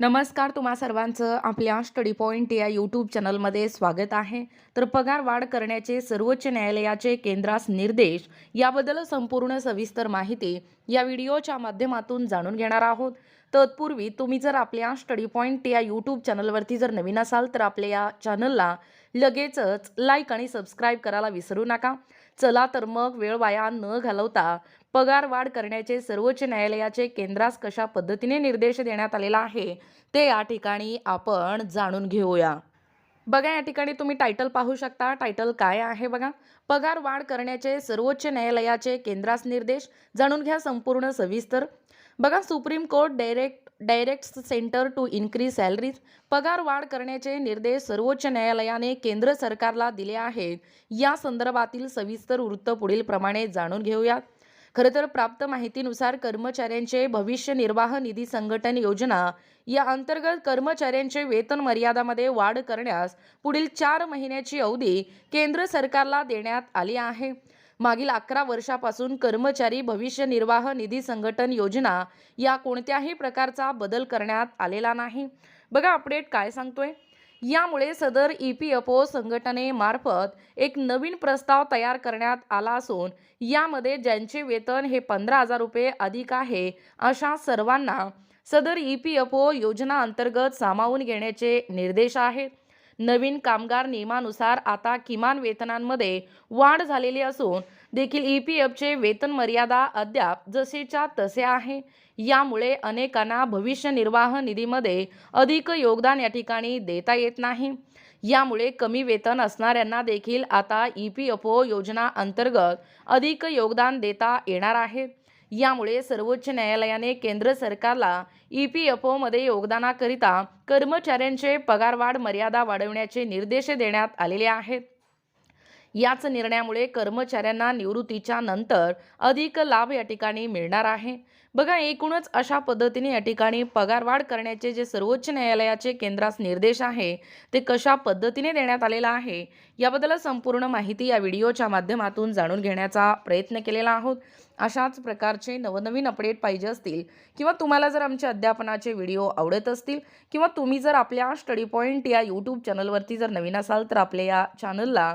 नमस्कार तुम्हा सर्वांचं आपल्या स्टडी पॉईंट या यूट्यूब चॅनलमध्ये स्वागत आहे. तर पगार वाढ करण्याचे सर्वोच्च न्यायालयाचे केंद्रास निर्देश याबद्दल संपूर्ण सविस्तर माहिती या व्हिडिओच्या माध्यमातून जाणून घेणार आहोत. तत्पूर्वी तुम्ही जर आपल्या स्टडी पॉईंट या यूट्यूब चॅनलवरती जर नवीन असाल तर आपल्या या चॅनलला लगेचच लाईक आणि सबस्क्राईब करायला विसरू नका. चला तर मग वेळ वाया न घालवता पगार वाढ करण्याचे सर्वोच्च न्यायालयाचे केंद्रास कशा पद्धतीने निर्देश देण्यात आलेला आहे ते या ठिकाणी आपण जाणून घेऊया. बघा या ठिकाणी तुम्ही टायटल पाहू शकता. टायटल काय आहे बघा? पगार वाढ करण्याचे सर्वोच्च न्यायालयाचे केंद्रास निर्देश. जाणून घ्या संपूर्ण सविस्तर. बघा supreme court direct direct centre to increase salaries. पगार वाढ करण्याचे निर्देश सर्वोच्च न्यायालयाने केंद्र सरकारला दिले आहेत. या संदर्भातील सविस्तर वृत्त पुढील प्रमाणे जाणून घेऊयात. खरं तर प्राप्त माहितीनुसार कर्मचाऱ्यांचे भविष्य निर्वाह निधी संघटन योजना या अंतर्गत कर्मचाऱ्यांचे वेतन मर्यादामध्ये वाढ करण्यास पुढील चार महिन्याची अवधी केंद्र सरकारला देण्यात आली आहे. मागील अकरा वर्षापासून कर्मचारी भविष्य निर्वाह निधी संघटन योजना या कोणत्याही प्रकारचा बदल करण्यात आलेला नाही. बघा अपडेट काय सांगतोय. यामुळे सदर ई पी एफ ओ संघटनेमार्फत एक नवीन प्रस्ताव तयार करण्यात आला असून यामध्ये ज्यांचे वेतन हे पंधरा हजार रुपये अधिक आहे अशा सर्वांना सदर ई पी एफ ओ योजना अंतर्गत सामावून घेण्याचे निर्देश आहेत. नवीन कामगार नियमानुसार आता किमान वेतनांमध्ये वाढ झालेली असून देखील ई पी एफचे वेतन मर्यादा अद्याप जसेच्या तसे आहे. यामुळे अनेकांना भविष्य निर्वाह निधीमध्ये अधिक योगदान या ठिकाणी देता येत नाही. यामुळे कमी वेतन असणाऱ्यांना देखील आता ई पी एफ ओ योजना अंतर्गत अधिक योगदान देता येणार आहे. यामुळे सर्वोच्च न्यायालयाने केंद्र सरकारला ई पी एफ ओमध्ये योगदानाकरिता कर्मचाऱ्यांचे पगारवाढ मर्यादा वाढवण्याचे निर्देश देण्यात आलेले आहेत. याच निर्णयामुळे कर्मचाऱ्यांना निवृत्तीच्या नंतर अधिक लाभ या ठिकाणी मिळणार आहे. बघा एकूणच अशा पद्धतीने या ठिकाणी पगारवाढ करण्याचे जे सर्वोच्च न्यायालयाचे केंद्रास निर्देश आहे ते कशा पद्धतीने देण्यात आलेला आहे याबद्दल संपूर्ण माहिती या व्हिडिओच्या माध्यमातून जाणून घेण्याचा प्रयत्न केलेला आहोत. अशाच प्रकारचे नवनवीन अपडेट पाहिजे असतील किंवा तुम्हाला जर आमचे अध्यापनाचे व्हिडिओ आवडत असतील किंवा तुम्ही जर आपल्या स्टडी पॉईंट या यूट्यूब चॅनलवरती जर नवीन असाल तर आपल्या या चॅनलला